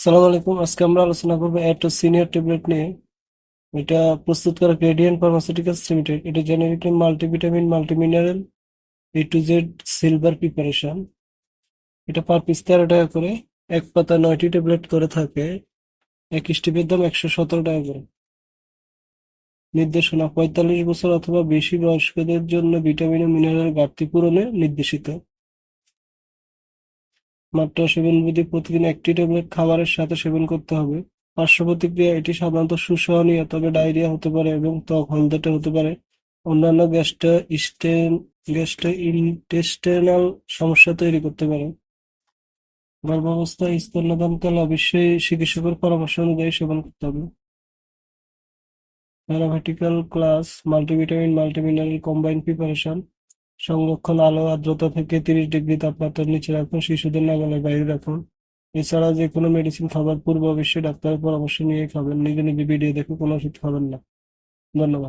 সালাম আলাইকুম। আজকে আমরা আলোচনা করব এটো সিনিয়র ট্যাবলেট নিয়ে। এটা প্রস্তুত করা গ্রেডিয়েন্ট ফার্মাসিউটিক্যালস লিমিটেড এটা generically multivitamin multimineral A to Z silver preparation এটা পার পিস তেরো টাকা করে। এক পাতা নয়টি ট্যাবলেট করে থাকে। এক স্টিপের দাম একশো সতেরো টাকা করে। নির্দেশনা, পঁয়তাল্লিশ বছর অথবা বেশি বয়স্কদের জন্য ভিটামিন ও মিনারেল ঘাটতি পূরণে নির্দেশিত। মাত্রা সেবন বিধি প্রতিদিন একটি ট্যাবলেট খাবারের সাথে সেবন করতে হবে। পার্শ্ব প্রতিক্রিয়া এটি সাধারণত সুসহনীয়, তবে ডায়রিয়া হতে পারে এবং ত্বক হলদেটে হতে পারে। অন্যান্য গ্যাস্ট্রোইন্টেস্টিনাল সমস্যা তৈরি করতে পারে। গর্ভাবস্থায় স্তন্যদানকালে অবশ্যই চিকিৎসকের পরামর্শ অনুযায়ী সেবন করতে হবে। Paramedical class multivitamin multimineral combined preparation সংরক্ষণ আলো আর্দ্রতা থেকে তিরিশ ডিগ্রি তাপমাত্রার নিচে রাখুন, শিশুদের নাগালের বাইরে রাখুন। এছাড়া যে কোনো মেডিসিন খাবার পূর্ব অবশ্যই ডাক্তারের পরামর্শ নিয়ে খাবেন। নিজে নিজে ভিডিও দেখে কোনো ওষুধ খাবেন না। ধন্যবাদ।